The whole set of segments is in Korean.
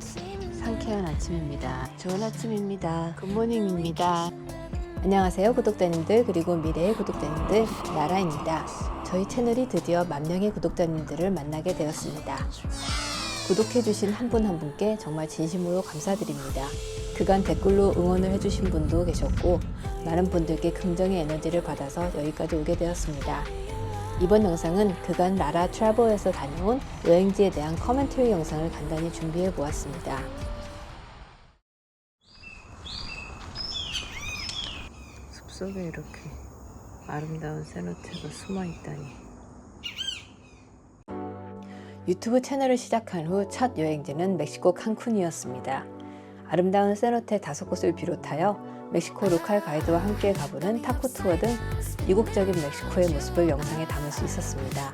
상쾌한 아침입니다. 좋은 아침입니다. 굿모닝입니다. 안녕하세요 구독자님들 그리고 미래의 구독자님들 나라입니다. 저희 채널이 드디어 만 명의 구독자님들을 만나게 되었습니다. 구독해주신 한 분한 분께 정말 진심으로 감사드립니다. 그간 댓글로 응원을 해주신 분도 계셨고 많은 분들께 긍정의 에너지를 받아서 여기까지 오게 되었습니다. 이번 영상은 그간 나라 트래버에서 다녀온 여행지에 대한 커멘터리 영상을 간단히 준비해 보았습니다. 숲속에 이렇게 아름다운 세노테가 숨어 있다니. 유튜브 채널을 시작한 후 첫 여행지는 멕시코 칸쿤이었습니다. 아름다운 세노테 다섯 곳을 비롯하여 멕시코 로컬 가이드와 함께 가보는 타코 투어 등 이국적인 멕시코의 모습을 영상에 담을 수 있었습니다.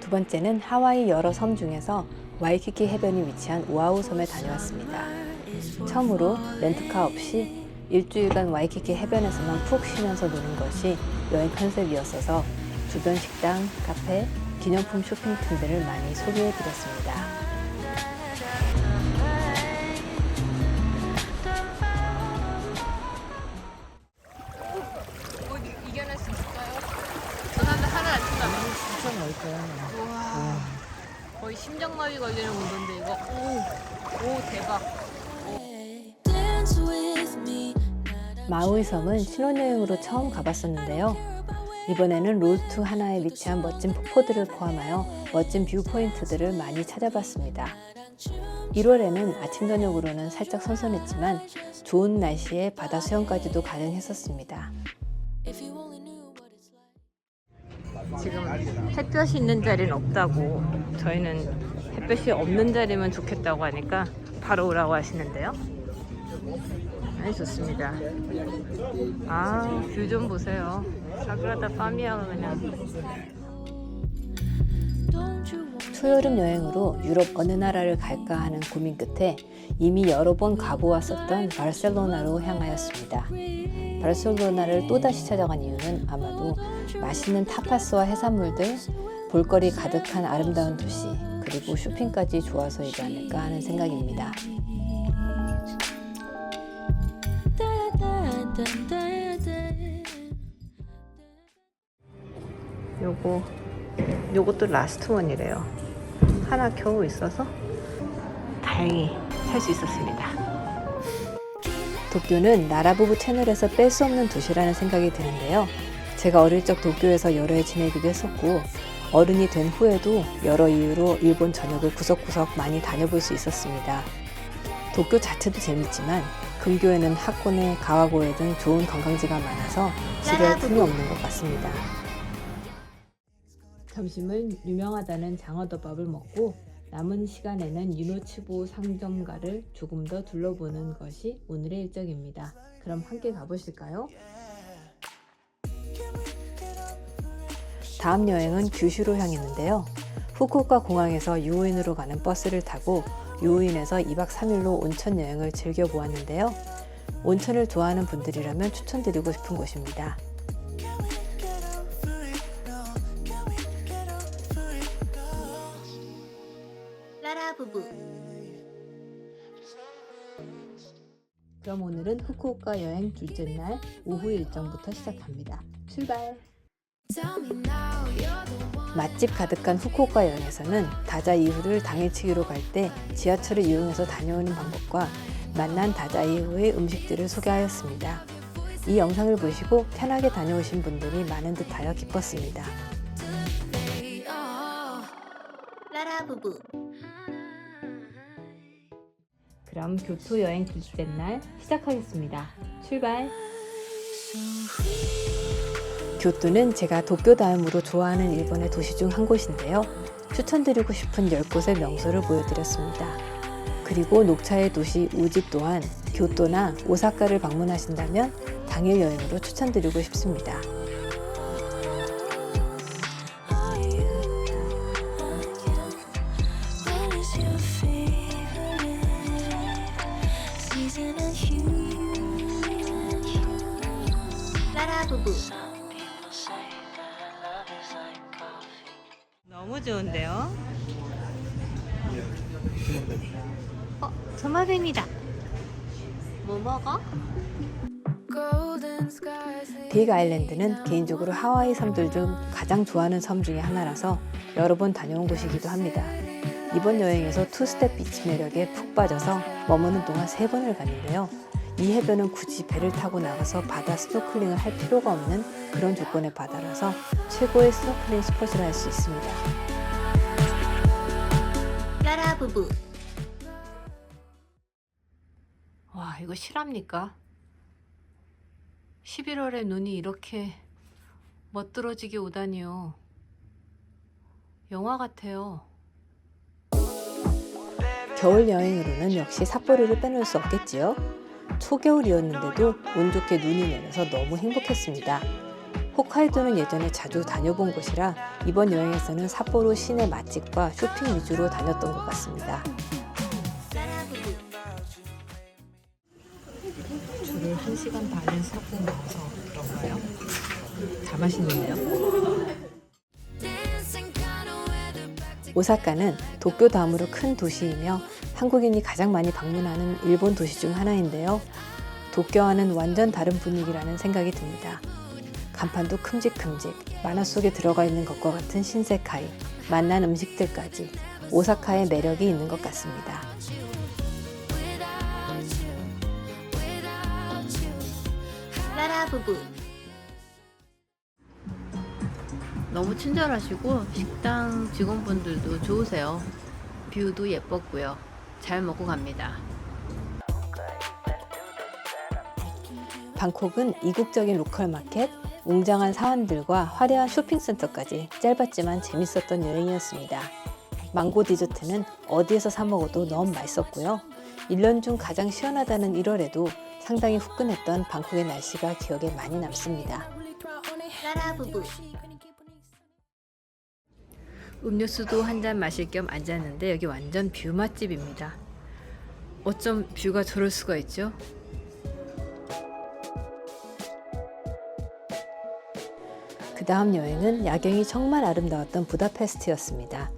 두 번째는 하와이 여러 섬 중에서 와이키키 해변이 위치한 오아우 섬에 다녀왔습니다. 처음으로 렌트카 없이 일주일간 와이키키 해변에서만 푹 쉬면서 노는 것이 여행 컨셉이었어서 주변 식당, 카페, 기념품 쇼핑 등들을 많이 소개해 드렸습니다. 우와. 거의 심장마비 걸리는 온도인데 이거. 오, 오 대박. 마우이 섬은 신혼여행으로 처음 가봤었는데요. 이번에는 로스투 하나에 위치한 멋진 폭포들을 포함하여 멋진 뷰 포인트들을 많이 찾아봤습니다. 1월에는 아침 저녁으로는 살짝 선선했지만 좋은 날씨에 바다 수영까지도 가능했었습니다. 지금 햇볕이 있는 자리는 없다고. 저희는 햇볕이 없는 자리면 좋겠다고 하니까 바로 오라고 하시는데요. 아주 좋습니다. 아, 뷰 좀 보세요. 사그라다 파미아가 그냥. 초여름 여행으로 유럽 어느 나라를 갈까 하는 고민 끝에 이미 여러 번 가보았었던 바르셀로나로 향하였습니다. 바르셀로나를 또다시 찾아간 이유는 아마도 맛있는 타파스와 해산물들, 볼거리 가득한 아름다운 도시, 그리고 쇼핑까지 좋아서이지 않을까 하는 생각입니다. 요거 요것도 라스트 원이래요. 하나 겨우 있어서 다행히 살 수 있었습니다. 도쿄는 나라부부 채널에서 뺄 수 없는 도시라는 생각이 드는데요. 제가 어릴 적 도쿄에서 여러 해 지내기도 했었고 어른이 된 후에도 여러 이유로 일본 전역을 구석구석 많이 다녀볼 수 있었습니다. 도쿄 자체도 재밌지만 근교에는 하코네, 가와고에 등 좋은 관광지가 많아서 지루할 틈이 없는 것 같습니다. 점심은 유명하다는 장어덮밥을 먹고 남은 시간에는 유노치보 상점가를 조금 더 둘러보는 것이 오늘의 일정입니다. 그럼 함께 가보실까요? 다음 여행은 규슈로 향했는데요. 후쿠오카 공항에서 유호인으로 가는 버스를 타고 유호인에서 2박 3일로 온천 여행을 즐겨보았는데요. 온천을 좋아하는 분들이라면 추천드리고 싶은 곳입니다. 그럼 오늘은 후쿠오카 여행 둘째 날 오후 일정부터 시작합니다. 출발! 맛집 가득한 후쿠오카 여행에서는 다자 이후를 당일치기로 갈 때 지하철을 이용해서 다녀오는 방법과 만난 다자 이후의 음식들을 소개하였습니다. 이 영상을 보시고 편하게 다녀오신 분들이 많은 듯하여 기뻤습니다. 라라 부부 그럼 교토 여행 둘째 날 시작하겠습니다. 출발! 교토는 제가 도쿄 다음으로 좋아하는 일본의 도시 중 한 곳인데요. 추천드리고 싶은 10곳의 명소를 보여드렸습니다. 그리고 녹차의 도시 우지 또한 교토나 오사카를 방문하신다면 당일 여행으로 추천드리고 싶습니다. 부부 너무 좋은데요? 어, 소마뱀이다. 뭐 먹어? 빅 아일랜드는 개인적으로 하와이 섬들 중 가장 좋아하는 섬 중에 하나라서 여러 번 다녀온 곳이기도 합니다. 이번 여행에서 투스텝 비치 매력에 푹 빠져서 머무는 동안 세 번을 갔는데요. 이 해변은 굳이 배를 타고 나가서 바다 스노클링을 할 필요가 없는 그런 조건의 바다라서 최고의 스노클링 스포츠를 할 수 있습니다. 라라 부부 와, 이거 실합니까? 11월에 눈이 이렇게 멋들어지게 오다니요. 영화 같아요. 겨울 여행으로는 역시 삿포로를 빼놓을 수 없겠지요. 초겨울이었는데도 운 좋게 눈이 내려서 너무 행복했습니다. 홋카이도는 예전에 자주 다녀본 곳이라 이번 여행에서는 삿포로 시내 맛집과 쇼핑 위주로 다녔던 것 같습니다. 줄을 1시간 반을 서고 나서 그런가요? 다 맛있는데요? 오사카는 도쿄 다음으로 큰 도시이며 한국인이 가장 많이 방문하는 일본 도시 중 하나인데요. 도쿄와는 완전 다른 분위기라는 생각이 듭니다. 간판도 큼직큼직, 만화 속에 들어가 있는 것과 같은 신세카이, 맛난 음식들까지 오사카의 매력이 있는 것 같습니다. 라라 부부 너무 친절하시고 식당 직원분들도 좋으세요. 뷰도 예뻤고요. 잘 먹고 갑니다. 방콕은 이국적인 로컬 마켓, 웅장한 사원들과 화려한 쇼핑센터까지 짧았지만 재밌었던 여행이었습니다. 망고 디저트는 어디에서 사 먹어도 너무 맛있었고요. 1년 중 가장 시원하다는 1월에도 상당히 후끈했던 방콕의 날씨가 기억에 많이 남습니다. 음료수도 한 잔 마실 겸 앉았는데 여기 완전 뷰 맛집입니다. 어쩜 뷰가 저럴 수가 있죠? 그 다음 여행은 야경이 정말 아름다웠던 부다페스트였습니다.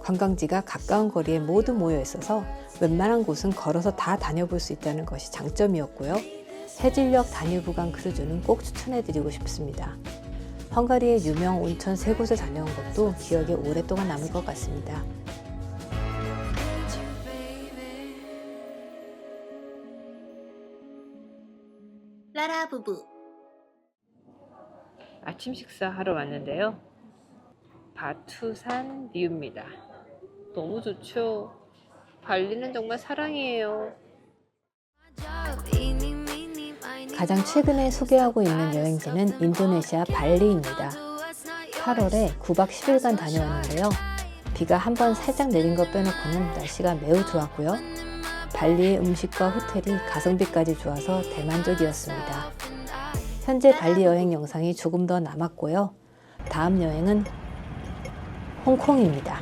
관광지가 가까운 거리에 모두 모여 있어서 웬만한 곳은 걸어서 다 다녀볼 수 있다는 것이 장점이었고요. 해질녘 구간 크루즈는 꼭 추천해드리고 싶습니다. 헝가리의 유명 온천 세 곳을 다녀온 것도 기억에 오랫동안 남을 것 같습니다. 라라 부부 아침 식사하러 왔는데요. 바투산 뷰입니다. 너무 좋죠. 발리는 정말 사랑이에요. 가장 최근에 소개하고 있는 여행지는 인도네시아 발리입니다. 8월에 9박 10일간 다녀왔는데요. 비가 한 번 살짝 내린 것 빼놓고는 날씨가 매우 좋았고요. 발리의 음식과 호텔이 가성비까지 좋아서 대만족이었습니다. 현재 발리 여행 영상이 조금 더 남았고요. 다음 여행은 홍콩입니다.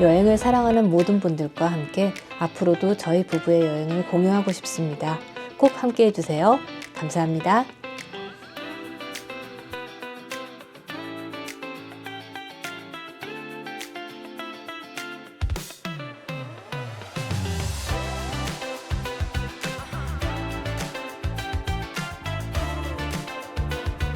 여행을 사랑하는 모든 분들과 함께 앞으로도 저희 부부의 여행을 공유하고 싶습니다. 꼭 함께 해주세요. 감사합니다.